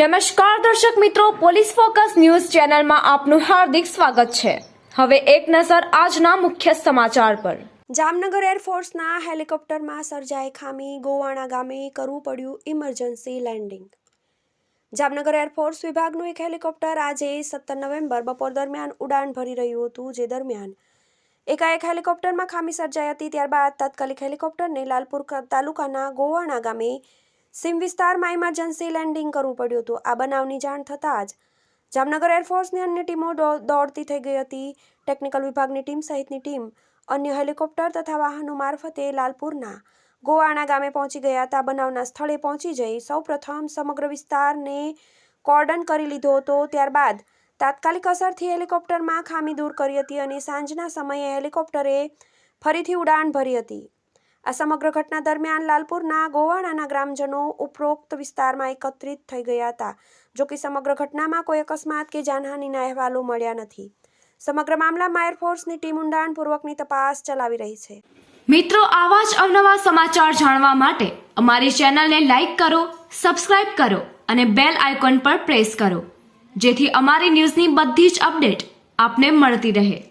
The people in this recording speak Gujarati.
નમસ્કાર દર્શક મિત્રો, પોલીસ ફોકસ ન્યૂઝ ચેનલમાં આપનું હાર્દિક સ્વાગત છે. હવે એક નજર આજના મુખ્ય સમાચાર પર. જામનગર એરફોર્સના હેલિકોપ્ટરમાં સર્જાઈ ખામી, ગોવાણા ગામે કરવું પડ્યું ઇમરજન્સી લેન્ડિંગ જામનગર એરફોર્સ વિભાગનું એક હેલિકોપ્ટર આજે સત્તર નવેમ્બર બપોર દરમિયાન ઉડાન ભરી રહ્યું હતું, જે દરમિયાન એકાએક હેલિકોપ્ટરમાં ખામી સર્જાઈ હતી, ત્યારબાદ તાત્કાલિક હેલિકોપ્ટરને લાલપુર તાલુકાના ગોવાણા ગામે સીમ વિસ્તારમાં ઇમરજન્સી લેન્ડિંગ કરવું પડ્યું હતું. આ બનાવની જાણ થતાં જ જામનગર એરફોર્સની અન્ય ટીમો દોડતી થઈ ગઈ હતી. ટેકનિકલ વિભાગની ટીમ સહિતની ટીમ અન્ય હેલિકોપ્ટર તથા વાહનો મારફતે લાલપુરના ગોવાણા ગામે પહોંચી ગયા હતા. બનાવના સ્થળે પહોંચી જઈ સૌપ્રથમ સમગ્ર વિસ્તારને કોર્ડન કરી લીધો હતો. ત્યારબાદ તાત્કાલિક અસરથી હેલિકોપ્ટરમાં ખામી દૂર કરી હતી અને સાંજના સમયે હેલિકોપ્ટરે ફરીથી ઉડાન ભરી હતી. આ સમગ્ર ઘટના દરમિયાન લાલપુરના ગોવાણાના ગ્રામજનો ઉપરોક્ત વિસ્તારમાં એકત્રિત થઈ ગયા હતા. જો કે સમગ્ર ઘટનામાં કોઈ અકસ્માત કે જાનહાનિના અહેવાલો મળ્યા નથી. સમગ્ર મામલામાં એરફોર્સની ટીમ ઊંડાણપૂર્વકની તપાસ ચલાવી રહી છે. મિત્રો, આવા જ અવનવા સમાચાર જાણવા માટે અમારી ચેનલને લાઈક કરો, સબસ્ક્રાઇબ કરો અને બેલ આઇકોન પર પ્રેસ કરો. જેથી અમારી ન્યૂઝની બધી જ અપડેટ આપને મળતી રહે.